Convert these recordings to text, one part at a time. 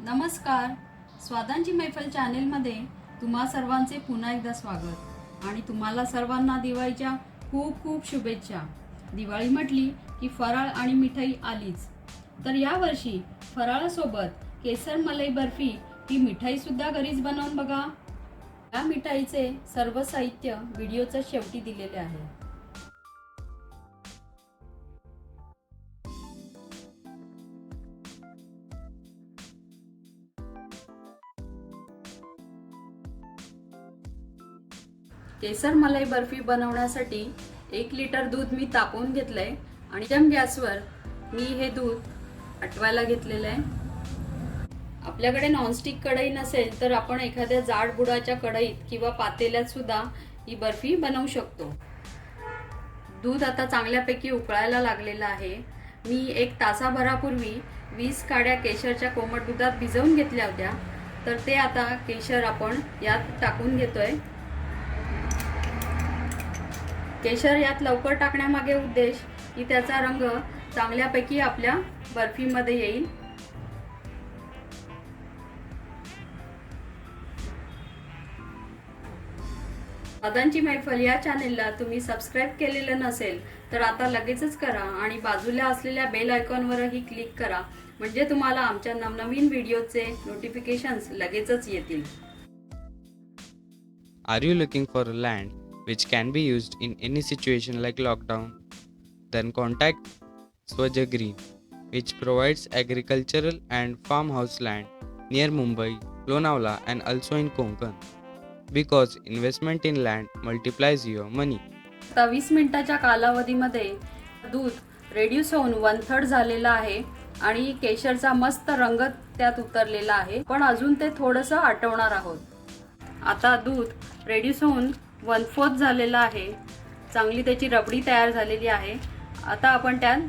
नमस्कार. स्वादांची मैफल चॅनेलमध्ये तुम्हा सर्वांचे पुन्हा एकदा स्वागत आणि तुम्हाला सर्वांना दिवाळीच्या खूप खूप शुभेच्छा. दिवाळी म्हटली की फराळ आणि मिठाई आलीच. तर यावर्षी फराळासोबत केसर मलाई बर्फी ही मिठाईसुद्धा घरीच बनवून बघा. या मिठाईचे सर्व साहित्य व्हिडिओच्या शेवटी दिलेले आहे. केसर मलाई बर्फी बनवण्यासाठी एक लिटर दूध मी तापवून आहे आणि जम गॅसवर मी हे दूध आटवायला घेतलेलं आहे. आपल्याकडे नॉनस्टिक कढई नसेल तर आपण एखाद्या जाड बुडाच्या कढईत किंवा पातेल्यात सुद्धा ही बर्फी बनवू शकतो. दूध आता चांगल्यापैकी उकळायला लागलेलं आहे. मी एक तासाभरापूर्वी वीस काड्या केशरच्या कोमट दुधात भिजवून घेतल्या होत्या. तर ते आता केशर आपण यात टाकून घेतोय. केशर यात लवकर टाकण्यामागे उद्देश की त्याचा रंग चांगल्यापैकी आपल्या बर्फीमध्ये येईल. दादांची मैफल या चॅनेलला तुम्ही सबस्क्राईब केलेलं नसेल तर आता लगेचच करा आणि बाजूला असलेल्या बेल आयकॉनवरही क्लिक करा म्हणजे तुम्हाला आमच्या नवनवीन व्हिडिओचे नोटिफिकेशन्स लगेचच येतील. Are you looking for land which can be used in any situation like lockdown? Then contact Swaja Green, which provides agricultural and farmhouse land near Mumbai, Lonavala, and also in Konkan. Because investment in land multiplies your money. आता वीस मिनिटाच्या कालावधीमध्ये दूध reduce होऊन one third झालेलं आहे आणि केशरचा मस्त रंग त्यात उतरलेला आहे पण अजून ते थोडंसं आटवणार आहोत आता दूध रेड्यूस होऊन वन फोर्थ झालेला आहे. चांगली त्याची रबडी तयार झालेली आहे. आता आपण त्यात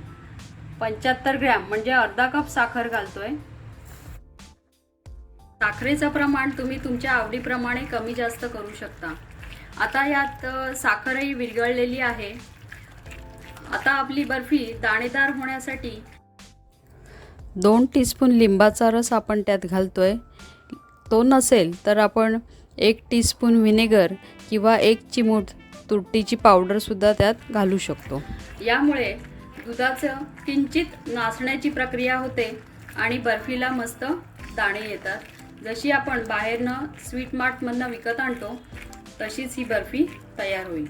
पंच्याहत्तर ग्रॅम म्हणजे अर्धा कप साखर घालतोय. साखरेचं प्रमाण तुम्ही तुमच्या आवडीप्रमाणे कमी जास्त करू शकता. आता यात साखरही विरघळलेली आहे. आता आपली बर्फी दाणेदार होण्यासाठी दोन टीस्पून लिंबाचा रस आपण त्यात घालतोय. तो नसेल तर आपण एक टीस्पून व्हिनेगर किंवा एक चिमूट तुरटीची पावडरसुद्धा त्यात घालू शकतो. यामुळे दुधाचं किंचित नासण्याची प्रक्रिया होते आणि बर्फीला मस्त दाणे येतात. जशी आपण बाहेरनं स्वीट मार्टमधनं विकत आणतो तशीच ही बर्फी तयार होईल.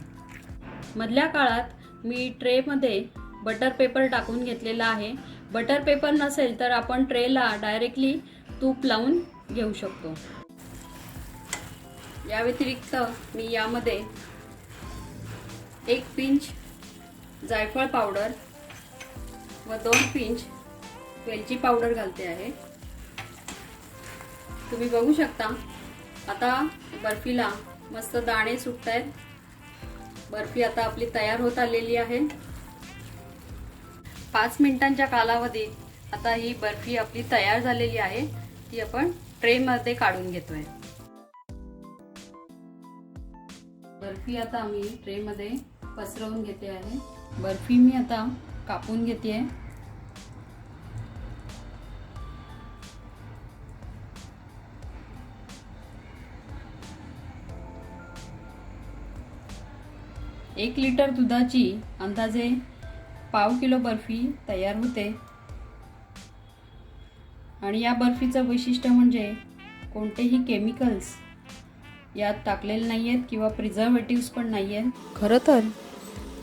मधल्या काळात मी ट्रेमध्ये बटर पेपर टाकून घेतलेला आहे. बटर पेपर नसेल तर आपण ट्रेला डायरेक्टली तूप लावून घेऊ शकतो. या व्यतिरिक्त मी यामध्ये एक पिंच जायफळ पावडर व दोन पिंच वेलची पावडर घालते आहे. तुम्ही बघू शकता आता बर्फीला मस्त दाणे सुटत आहेत बर्फी आता आपली तयार होत आलेली आहे. पाच मिनिटांच्या कालावधीत आता ही बर्फी आपली तयार झालेली आहे ती आपण ट्रेमध्ये काढून घेतोय. बर्फी आता आम्ही ट्रेमध्ये पसरवून घेते आहे. बर्फी मी आता कापून घेते आहे. एक लिटर दुधाची अंदाजे पाव किलो बर्फी तयार होते. आणि या बर्फीचं वैशिष्ट्य म्हणजे कोणतेही केमिकल्स यात टाकलेले नाही आहेत किंवा प्रिझर्वेटिव्स पण नाही आहेत खरं तर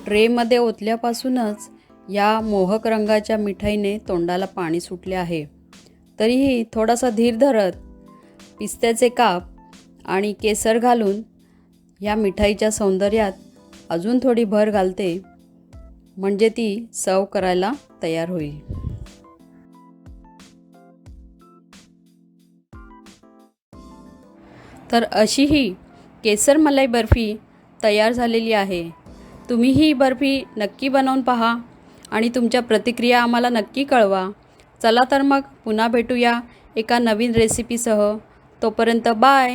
ट्रेमध्ये ओतल्यापासूनच या मोहक रंगाच्या मिठाईने तोंडाला पाणी सुटले आहे. तरीही थोडासा धीर धरत पिस्त्याचे काप आणि केसर घालून या मिठाईच्या सौंदर्यात अजून थोडी भर घालते म्हणजे ती सर्व करायला तयार होईल. तर अशी ही केसर मलाई बर्फी तयार झालेली आहे. तुम्ही ही बर्फी नक्की बनवून पहा आणि तुमच्या प्रतिक्रिया आम्हाला नक्की कळवा. चला तर मग पुन्हा भेटूया एका नवीन रेसिपीसह तोपर्यंत बाय